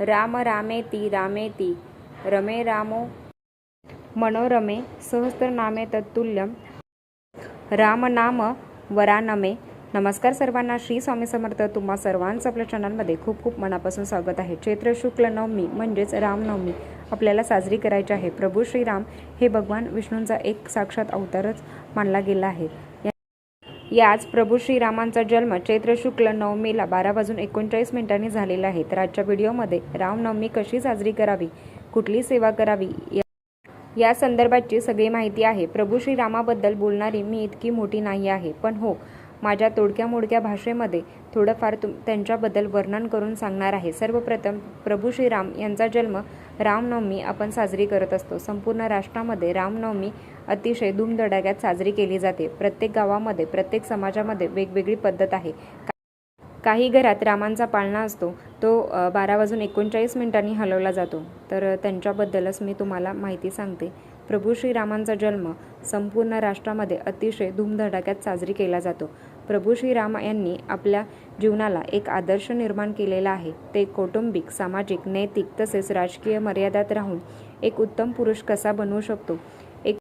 राम रामेती रामेती रमे रामो मनोरमे सहस्रनामे तत्तुल्यम. रामनाम वरानमे. नमस्कार सर्वांना श्री स्वामी समर्थ तुम्हा सर्वांचं आपल्या चॅनलमध्ये खूप खूप मनापासून स्वागत आहे. चैत्र शुक्ल नवमी म्हणजेच रामनवमी आपल्याला साजरी करायची आहे. प्रभू श्रीराम हे भगवान विष्णूंचा एक साक्षात अवतारच मानला गेला आहे. या- याच प्रभू श्रीरामांचा जन्म चैत्र शुक्ल नवमीला बारा वाजून एकोणचाळीस मिनिटांनी झालेला आहे. तर आजच्या व्हिडिओमध्ये रामनवमी कशी साजरी करावी कुठली सेवा करावी या- या संदर्भाची सगळी माहिती आहे. प्रभू श्रीरामाबद्दल बोलणारी मी इतकी मोठी नाही आहे पण हो माझ्या तोडक्या मोडक्या भाषेमध्ये थोडंफार तुम त्यांच्याबद्दल वर्णन करून सांगणार आहे. सर्वप्रथम प्रभू श्रीराम यांचा जन्म रामनवमी आपण साजरी करत असतो. संपूर्ण राष्ट्रामध्ये रामनवमी अतिशय धूमधडाक्यात साजरी केली जाते. प्रत्येक गावामध्ये प्रत्येक समाजामध्ये वेगवेगळी पद्धत आहे. काही घरात रामांचा पाळणा असतो. तो बारा वाजून एकोणचाळीस मिनिटांनी हलवला जातो. तर त्यांच्याबद्दलच मी तुम्हाला माहिती सांगते. प्रभू श्रीरामांचा जन्म संपूर्ण राष्ट्रामध्ये अतिशय धूमधडाक्यात साजरी केला जातो. प्रभू श्रीराम यांनी आपल्या जीवनाला एक आदर्श निर्माण केलेला आहे. ते कौटुंबिक सामाजिक नैतिक तसेच राजकीय मर्यादात राहून एक उत्तम पुरुष कसा बनवू शकतो? एक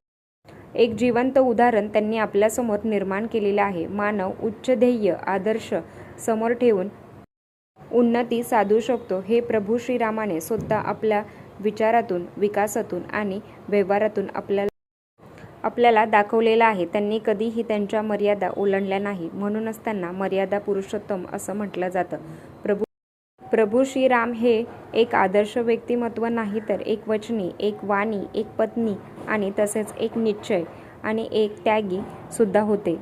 एक जिवंत उदाहरण त्यांनी आपल्यासमोर निर्माण केलेलं आहे. मानव उच्च ध्येय आदर्श समोर ठेवून उन्नती साधू शकतो. हे प्रभू श्रीरामाने स्वतः आपल्या विचारातून विकासातून आणि व्यवहारातून आपल्याला आपल्याला दाखवलेला आहे. त्यांनी कधीही त्यांच्या मर्यादा ओलांडल्या नाही. म्हणूनच त्यांना मर्यादा पुरुषोत्तम असं म्हटलं जातं. प्रभू प्रभू श्रीराम हे एक आदर्श व्यक्तिमत्व नाही तर एक वचनी एक वाणी एक पत्नी आणि तसेच एक निश्चय आणि एक त्यागी सुद्धा होते.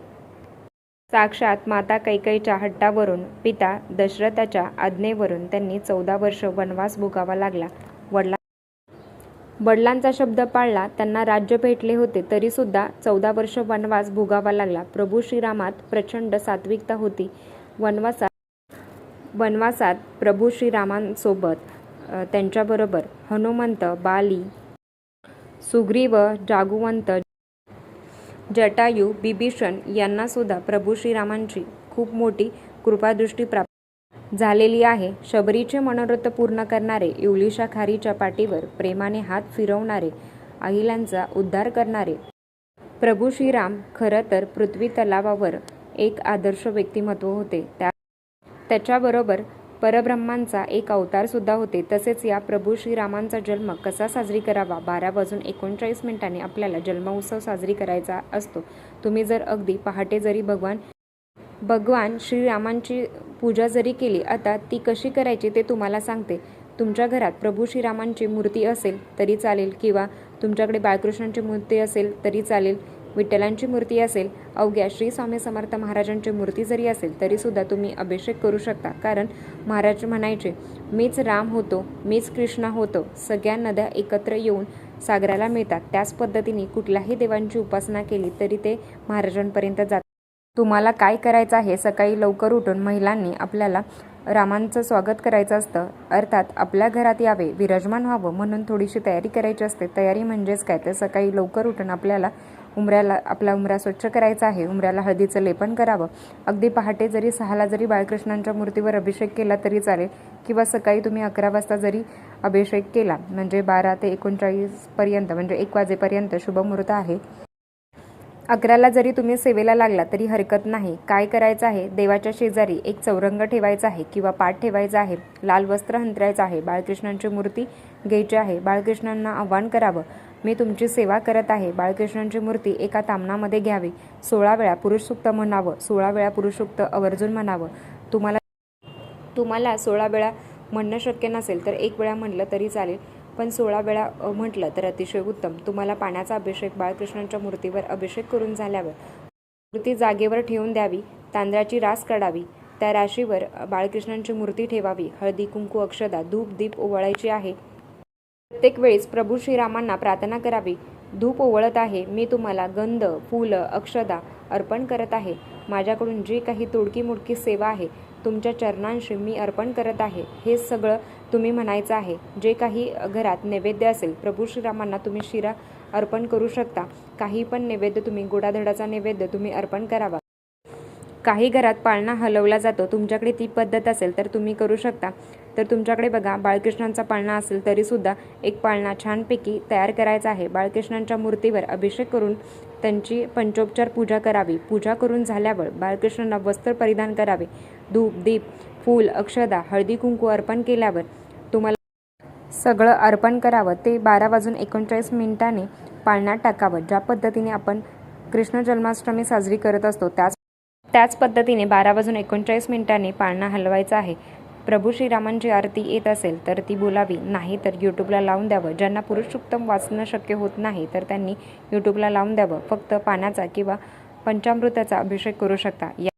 साक्षात माता कैकईच्या हट्टावरून पिता दशरथाच्या आज्ञेवरून त्यांनी चौदा वर्ष वनवास भोगावा लागला. वडला वडिलांचा शब्द पाळला त्यांना राज्य भेटले होते तरीसुद्धा चौदा वर्ष वनवास भोगावा लागला. प्रभू श्रीरामात प्रचंड सात्विकता होती. वनवासात वनवासात प्रभू श्रीरामांसोबत त्यांच्याबरोबर हनुमंत बाली सुग्रीव जागुवंत जटायू बिभीषण यांनासुद्धा प्रभू श्रीरामांची खूप मोठी कृपादृष्टी प्राप्त झालेली आहे. शबरीचे मनोरथ पूर्ण करणारे युलिशा खारीच्या पाठीवर प्रेमाने हात फिरवणारे अहिलांचा उद्धार करणारे. प्रभू श्रीराम खरं तर पृथ्वी तलावावर एक आदर्श व्यक्तिमत्व होते. त्या त्याच्याबरोबर परब्रह्मांचा एक अवतार सुद्धा होते. तसेच या प्रभू श्रीरामांचा जन्म कसा साजरी करावा? बारा वाजून एकोणचाळीस मिनिटांनी आपल्याला जन्मोत्सव साजरी करायचा असतो. तुम्ही जर अगदी पहाटे जरी भगवान भगवान श्रीरामांची पूजा जरी केली आता ती कशी करायची ते तुम्हाला सांगते. तुमच्या घरात प्रभू श्रीरामांची मूर्ती असेल तरी चालेल. किंवा तुमच्याकडे बाळकृष्णांची मूर्ती असेल तरी चालेल. विठ्ठलांची मूर्ती असेल अवघ्या श्री स्वामी समर्थ महाराजांची मूर्ती जरी असेल तरीसुद्धा तुम्ही अभिषेक करू शकता. कारण महाराज म्हणायचे मीच राम होतो मीच कृष्ण होतो. सगळ्या नद्या एकत्र येऊन सागराला मिळतात. त्याच पद्धतीने कुठल्याही देवांची उपासना केली तरी ते महाराजांपर्यंत जातात. तुम्हाला काय करायचं आहे? सकाळी लवकर उठून महिलांनी आपल्याला रामांचं स्वागत करायचं असतं. अर्थात आपल्या घरात यावे विराजमान व्हावं म्हणून थोडीशी तयारी करायची असते. तयारी म्हणजेच काय? तर सकाळी लवकर उठून आपल्याला उमऱ्याला आपला उमरा स्वच्छ करायचा आहे. उमऱ्याला हळदीचं लेपन करावं. अगदी पहाटे जरी सहाला जरी बाळकृष्णांच्या मूर्तीवर अभिषेक केला तरी चालेल. किंवा सकाळी तुम्ही अकरा वाजता जरी अभिषेक केला म्हणजे बारा ते एकोणचाळीसपर्यंत म्हणजे एक वाजेपर्यंत शुभमुहूर्त आहे. अकराला जरी तुम्ही सेवेला लागला तरी हरकत नाही. काय करायचं आहे? देवाच्या शेजारी एक चौरंग ठेवायचा आहे किंवा पाठ ठेवायचा आहे. लाल वस्त्र हंतरायचं आहे. बाळकृष्णांची मूर्ती घ्यायची आहे. बाळकृष्णांना आव्हान करावं. मी तुमची सेवा करत आहे. बाळकृष्णांची मूर्ती एका तामणामध्ये घ्यावी. सोळा वेळा पुरुषसुक्त म्हणावं. सोळा वेळा पुरुषसुक्त आवर्जून म्हणावं. तुम्हाला तुम्हाला सोळा वेळा म्हणणं शक्य नसेल तर एक वेळा म्हटलं तरी चालेल. पण सोळा वेळा म्हटलं तर अतिशय उत्तम. तुम्हाला पाण्याचा अभिषेक बाळकृष्णांच्या मूर्तीवर अभिषेक करून झाल्यावर मूर्ती जागेवर ठेवून द्यावी तांदळाची रास काढावी त्या राशीवर बाळकृष्णांची मूर्ती ठेवावी. हळदी कुंकू अक्षदा धूप दीप ओवाळायची आहे. प्रत्येक वेळेस प्रभू श्रीरामांना प्रार्थना करावी. धूप ओवळत आहे. मी तुम्हाला गंध फुलं अक्षदा अर्पण करत आहे. माझ्याकडून जी काही तोडकी मोडकी सेवा आहे तुमच्या चरणांशी मी अर्पण करत आहे हे सगळं तुम्ही म्हणायचं आहे. जे काही घरात नैवेद्य असेल प्रभू श्रीरामांना तुम्ही शिरा अर्पण करू शकता. काही पण नैवेद्य तुम्ही गोडाधडाचा नैवेद्य तुम्ही अर्पण करावा. काही घरात पाळणा हलवला जातो तुमच्याकडे ती पद्धत असेल तर तुम्ही करू शकता. तर तुमच्याकडे बघा बाळकृष्णांचा पाळणा असेल तरीसुद्धा एक पाळणा छानपैकी तयार करायचा आहे. बाळकृष्णांच्या मूर्तीवर अभिषेक करून त्यांची पंचोपचार पूजा करावी. पूजा करून झाल्यावर बाळकृष्णांना वस्त्र परिधान करावे. धूप दीप फूल अक्षदा हळदी कुंकू अर्पण केल्यावर तुम्हाला सगळं अर्पण करावं. ते बारा वाजून एकोणचाळीस मिनिटाने पाळण्यात टाकावं. ज्या पद्धतीने आपण कृष्ण जन्माष्टमी साजरी करत असतो त्याच त्याच पद्धतीने बारा वाजून एकोणचाळीस मिनिटांनी पाळणा हलवायचा आहे. प्रभू श्रीरामांची आरती येत असेल तर ती बोलावी. नाही तर यूट्यूबला लावून द्यावं. ज्यांना पुरुषोत्तम वाचणं शक्य होत नाही तर त्यांनी यूट्यूबला लावून द्यावं. फक्त पाण्याचा किंवा पंचामृताचा अभिषेक करू शकता. या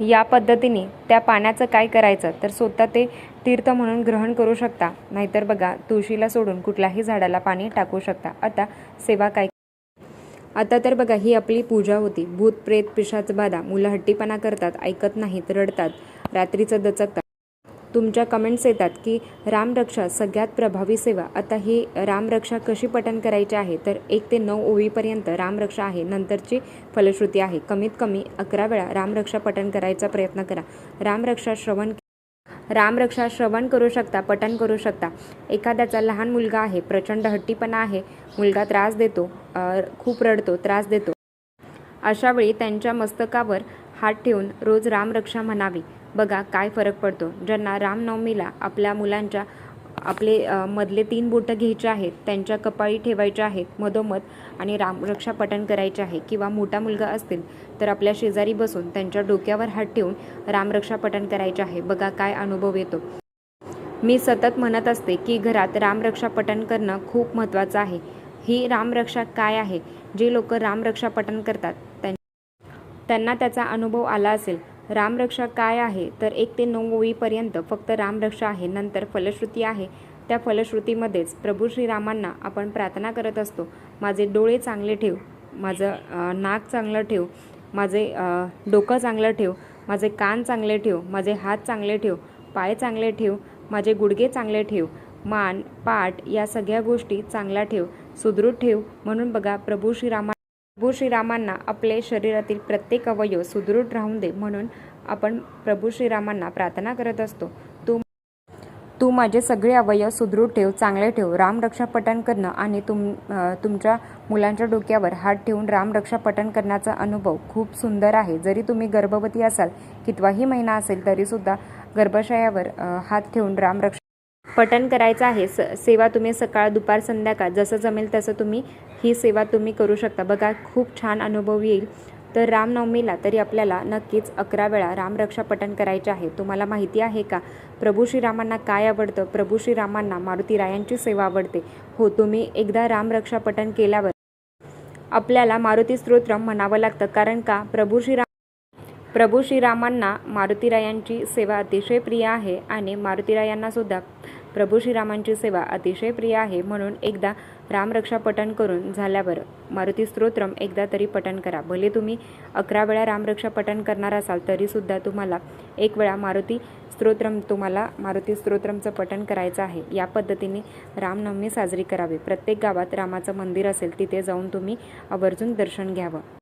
या पद्धतीने त्या पाण्याचं काय करायचं तर स्वतः ते तीर्थ म्हणून ग्रहण करू शकता. नाहीतर बघा तुळशीला सोडून कुठल्याही झाडाला पाणी टाकू शकता. आता सेवा काय आता तर बघा ही आपली पूजा होती. भूत प्रेत पिशाच बाधा. मुलं हट्टीपणा करतात ऐकत नाहीत रडतात. रात्रीचं दचकतात तुमच्या कमेंट्स येतात की रामरक्षा सगळ्यात प्रभावी सेवा. आता ही रामरक्षा कशी पठण करायची आहे? तर एक ते नऊ ओळीपर्यंत रामरक्षा आहे नंतरची फलश्रुती आहे. कमीत कमी अकरा वेळा रामरक्षा पठण करायचा प्रयत्न करा. रामरक्षा श्रवण रामरक्षा श्रवण करू शकता पठण करू शकता. एखाद्याचा लहान मुलगा आहे प्रचंड हट्टीपणा आहे मुलगा त्रास देतो खूप रडतो त्रास देतो. अशावेळी त्यांच्या मस्तकावर हात ठेवून रोज रामरक्षा म्हणावी. बघा काय फरक पडतो. ज्यांना रामनवमीला आपल्या मुलांच्या आपले मधले तीन बोटं घ्यायचे आहेत त्यांच्या कपाळी ठेवायच्या आहेत मधोमध आणि रामरक्षा पठण करायचे आहे किंवा मोठा मुलगा असतील तर आपल्या शेजारी बसून त्यांच्या डोक्यावर हात ठेवून रामरक्षा पठण करायचे आहे. बघा काय अनुभव येतो. मी सतत म्हणत असते की घरात रामरक्षा पठण करणं खूप महत्त्वाचं आहे. ही रामरक्षा काय आहे? जे लोक रामरक्षा पठण करतात त्यां त्यांना त्याचा अनुभव आला असेल. रामरक्षा काय आहे? तर एक ते नऊ ओळीपर्यंत फक्त रामरक्षा आहे नंतर फलश्रुती आहे. त्या फलश्रुतीमध्येच प्रभू श्रीरामांना आपण प्रार्थना करत असतो. माझे डोळे चांगले ठेव माझं नाक चांगलं ठेव माझे डोकं चांगलं ठेव माझे कान चांगले ठेव माझे हात चांगले ठेव पाय चांगले ठेव माझे गुडघे चांगले ठेव मान पाठ या सगळ्या गोष्टी चांगल्या ठेव सुदृढ ठेव. म्हणून बघा प्रभू श्रीरामा प्रभू श्रीरामांना आपले शरीरातील प्रत्येक अवयव सुदृढ राहून दे म्हणून आपण प्रभू श्रीरामांना प्रार्थना करत असतो. तू तू माझे सगळे अवयव सुदृढ ठेव चांगले ठेव रामरक्षा पठण करणं आणि तुम तुमच्या मुलांच्या डोक्यावर हात ठेवून रामरक्षा पठण करण्याचा अनुभव खूप सुंदर आहे. जरी तुम्ही गर्भवती असाल कितवाही महिना असेल तरीसुद्धा गर्भाशयावर हात ठेवून रामरक्षा पठण करायचं आहे. स सेवा तुम्ही सकाळ दुपार संध्याकाळ जसं जमेल तसं तुम्ही ही सेवा तुम्ही करू शकता. बघा खूप छान अनुभव येईल. तर रामनवमीला तरी आपल्याला नक्कीच अकरा वेळा रामरक्षा पठण करायचे आहे. तुम्हाला माहिती आहे का? प्रभू श्रीरामांना काय आवडतं? प्रभू श्रीरामांना मारुती रायांची सेवा आवडते. हो तुम्ही एकदा रामरक्षा पठण केल्यावर आपल्याला मारुती स्तोत्र म्हणावं लागतं. कारण का? प्रभू श्रीराम प्रभू श्रीरामांना मारुतीरायांची सेवा अतिशय प्रिय आहे आणि मारुतीरायांनासुद्धा प्रभू श्रीरामांची सेवा अतिशय प्रिय आहे म्हणून एकदा रामरक्षा पठण करून झाल्यावर मारुती स्तोत्रम एकदा तरी पठण करा. भले तुम्ही अकरा वेळा रामरक्षा पठण करणार असाल तरीसुद्धा तुम्हाला एक वेळा मारुती स्तोत्रम तुम्हाला मारुती स्तोत्रमचं पठण करायचं आहे. या पद्धतीने रामनवमी साजरी करावी. प्रत्येक गावात रामाचं मंदिर असेल तिथे जाऊन तुम्ही आवर्जून दर्शन घ्यावं.